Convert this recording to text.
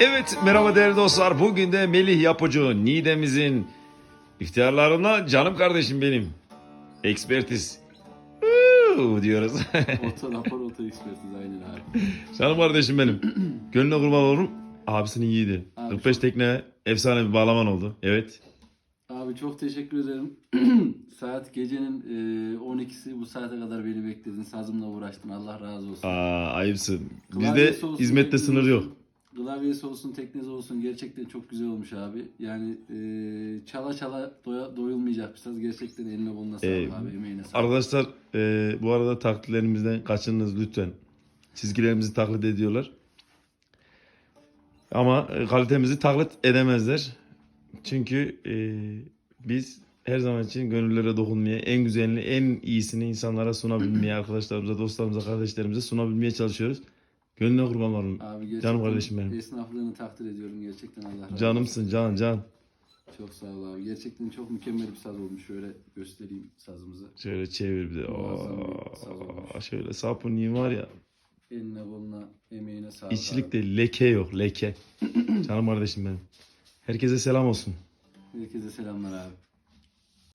Evet merhaba değerli dostlar. Bugün de Melih Yapıcı Niğde'mizin iftiharlarına canım kardeşim benim. Ekspertiz. Uuu diyoruz. Oto rapor oto ekspertiz aynen abi. canım kardeşim benim. Gönlüne kurban olurum. Abisinin yiğidi. Abi 45 tekne efsane bir bağlaman oldu. Evet. Abi çok teşekkür ederim. Saat gecenin e, 12'si bu saate kadar beni bekledin. Sazımla uğraştın. Allah razı olsun. Aa, ayıpsın. Bizde hizmette sınır yok. Klavyesi olsun, teknesi olsun gerçekten çok güzel olmuş abi. Yani e, çala çala doya, doyulmayacak bir saz. Gerçekten eline koluna sağlık Ee, abi. Emeğine sağlık. Arkadaşlar e, bu arada taklitlerimizden kaçınınız lütfen. Çizgilerimizi taklit ediyorlar. Ama e, kalitemizi taklit edemezler. Çünkü e, biz her zaman için gönüllere dokunmaya, en güzelini, en iyisini insanlara sunabilmeye, arkadaşlarımıza, dostlarımıza, kardeşlerimize sunabilmeye çalışıyoruz. Gönlüne kurban olurum. Abi gerçekten Canım kardeşim benim. Esnaflığını takdir ediyorum gerçekten Allah razı olsun. Canımsın, can, can. Çok sağ ol abi. Gerçekten çok mükemmel bir saz olmuş. Şöyle göstereyim sazımızı. Şöyle çevir bir de. Muazzam bir saz olmuş. şöyle sapın var ya. Eline koluna emeğine sağlık. Abi. de leke yok, leke. Canım kardeşim benim. Herkese selam olsun. Herkese selamlar abi.